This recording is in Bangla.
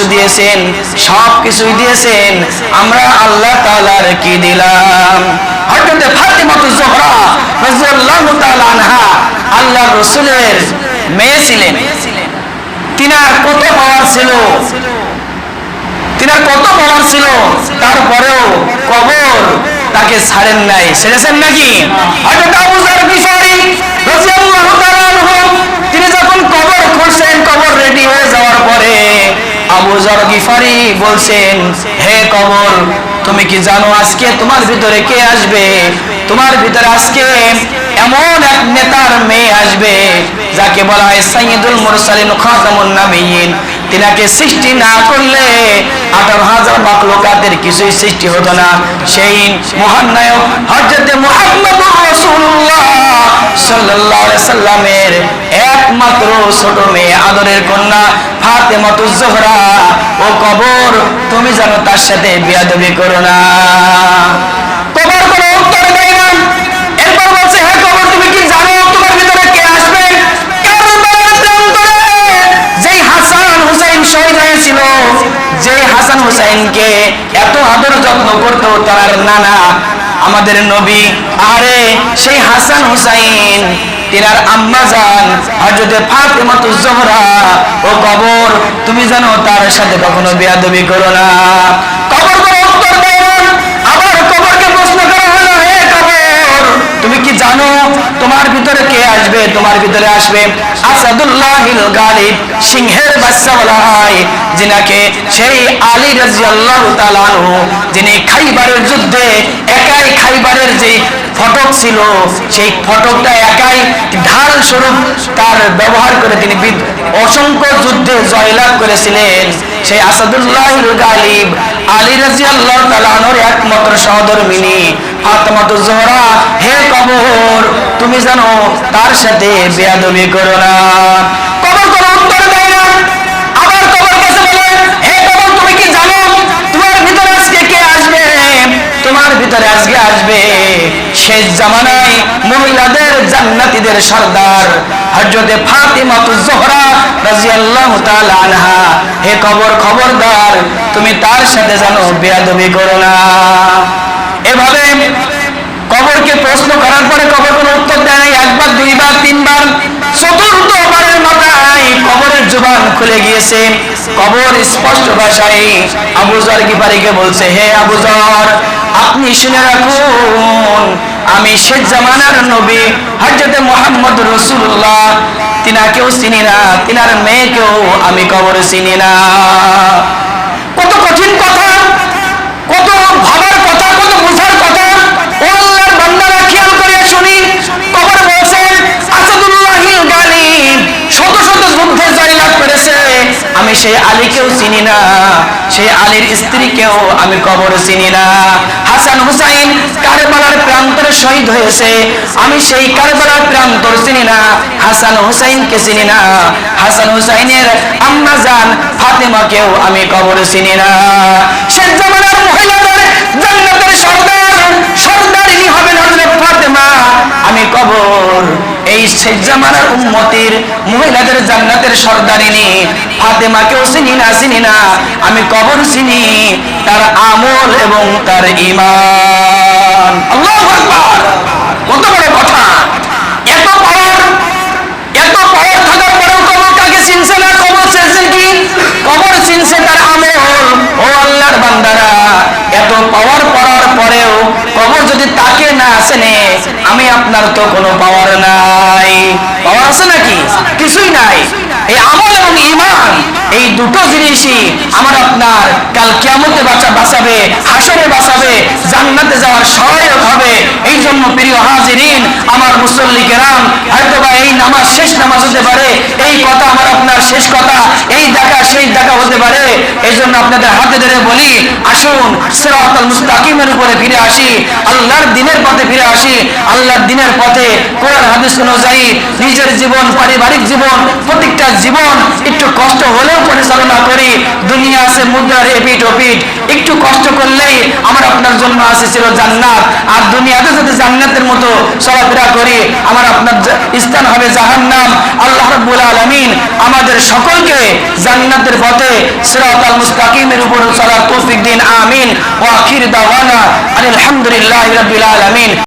কিছু দিয়েছেন, সব কিছুই দিয়েছেন, আমরা আল্লাহ তাআলার কি দিলাম? হযরত ফাতিমাতু জোহরা রাদিয়াল্লাহু তাআলা আনহা আল্লাহ রাসূলের মেয়ে ছিলেন। তিনার কত পাওয়ার ছিল? তিনার কত পাওয়ার ছিল? তারপরেও কবর তাকে ছাড়েন নাই। ছেড়েছেন নাকি? হযরত আবু যার গিফারি রাদিয়াল্লাহু তাআলা তিনি যখন কবর খুঁড়ছেন কবর রেডি হয়ে যাওয়ার পরে আবু যার গিফারি বলছেন, হে কবর, তুমি কি জানো আজকে তোমার ভিতরে কে আসবে? তোমার ভিতরে আজকে এমন এক নেতার মেয়ে আসবে, যাকে বলা হয় সাইয়্যিদুল মুরসালিন খাতামুন নাবিয়িন তিনাকে সৃষ্টি না করলে আঠারো হাজার মাকলুকাতের কিছুই সৃষ্টি হতো না। সেই মহান নায়ক হজরতে মুহাম্মদুর রাসূলুল্লাহ সাল্লামের একমাত্র ছোট মেয়ে আদরের কন্যা ও কবর তুমি তার সাথে বিয়াদবি করো না। হ্যাঁ কি কে হাসান হুসাইন হয়েছিল যে হাসান হুসাইনকে এত আদর যত্ন করতো তার নানা আমাদের নবী আরে সেই হাসান হুসাইন, তিনার আম্মা যান হযরতে ফাতেমাতুজ জোহরা, ও কবর, তুমি জানো তার সাথে কখনো বেয়াদবি করো না। কবর কি জানো তোমার ভিতরে কে আসবে? তোমার ভিতরে আসবে আসাদুল্লাহিল গালিব, সিংহের বাচ্চা বলা হয়, যিনাকে সেই আলী রাদিয়াল্লাহু তাআলা যিনি খাইবারের যুদ্ধে যে ফটক ছিল, সেই ফটকটা একাই ঢাল স্বরূপ তার ব্যবহার করে তিনি অসংখ্য যুদ্ধে জয়লাভ করেছিলেন। সেই আসাদুল্লাহিল গালিব আলী রাদিয়াল্লাহু তাআলা আনহুর একমাত্র সহধর্মিনী ফাতেমাতু জোহরা, হে কবর, তুমি জানো তার সাথে বেয়াদবি করো না। তোমার ভিতরে আজকে আসবে শেষ জামানায় মহিলাদের, জান্নাতীদের সর্দার হযরতে ফাতিমাতু জোহরা রাদিয়াল্লাহু তাআলা আনহা। হে কবর খবরদার, তুমি তার সাথে জানো, বেয়াদবি করো না। এভাবে কবরকে প্রশ্ন করার পরে কবর কোনো উত্তর দেয় নাই, একবার, দুইবার, তিনবার, চতুর্থবারের মাথায় কবরের জবান খুলে গিয়েছে। কবর স্পষ্ট ভাষায় আবু জর বলছে, হে আবু জর, আপনি শুনে রাখুন আমি শেখ জামানার নবী হজরতে মোহাম্মদ রসুল্লাহ তিনাকেও চিনি না, তিনার মেয়েকেও আমি কবরে চিনি না। কত কঠিন কথা, কত ভাবার কথা, কত বোঝার কথা। আল্লাহর বান্দারা খেয়াল করে শুনি, কবর বলছেন শত শত যুদ্ধে জয়লাভ করেছে, আমি সেই আলীকেও চিনি না, সেই আলীর স্ত্রীকেও আমি কবর চিনি না। হাসান হুসাইন কারবালার প্রান্তরে শহীদ হয়েছে। আমি সেই কারবালার প্রান্তর চিনি না, হাসান হুসাইনকে চিনি না। হাসান হুসাইনের আম্মা জান ফাতেমাকেও আমি কবর চিনি না। সর্দার, সর্দারিনী হবেন ফাতেমা। আমি এই শেষ জামানার উম্মতির ফাতেমাকেও চিনি না চিনি না, আমি কবর চিনি, তার আমল এবং তার আল্লাহু কত বড় কথা! এত পাওয়ার এত পাওয়ার থাকার পরেও কবর কাকে চিনছে না? কবর চিনছে কি? কবর চিনছে তার আমল। ও আল্লাহর বান্দারা, এত পাওয়ার পড়ার পরেও কবর যদি তাকে না চেনে, আমি আপনার তো কোনো পাওয়ার নাকি নাই। এই আমল এবং ইমান এই দুটো জিনিসই আমার আপনার কাল কেমতে বাঁচা বাঁচাবে হাসরে বাঁচাবে, জান্নাতে যাওয়ার সহায়ক হবে। এই জন্য প্রিয় হাজিরিন, আমার মুসল্লি কেরাম হয়তো বা এই নামাজ শেষ নামাজ হতে পারে। এই কথা আমার আপনার এই জন্য আপনাদের হাতে ধরে বলি, আসুন, সিরাতাল মুস্তাকিমের উপরে ফিরে আসি, আল্লাহর দিনের পথে ফিরে আসি, আল্লাহর দিনের পথে কোরআন, হাদিস অনুযায়ী নিজের জীবন, পারিবারিক জীবন, প্রত্যেকটা জীবন একটু কষ্ট হলেও পরিচালনা করি। দুনিয়া আছে মুদ্রার এপিট ওপিট একটু কষ্ট করলেই আমার আপনার জন্য আছে ছিল জান্নাত। আর দুনিয়াতে যদি জান্নাতের মতো চলাফেরা করি, আমার আপনার স্থান হবে জাহান্নাম। আল্লাহ রাব্বুল আলামিন আমাদের সকলকে জান্নাতের পথে সিরাতাল মুস্তাকিমের উপর চলার তৌফিক দিন, আমিন। ওয়া আখির দাওয়ানা আলহামদুলিল্লাহি রাব্বিল আলামিন।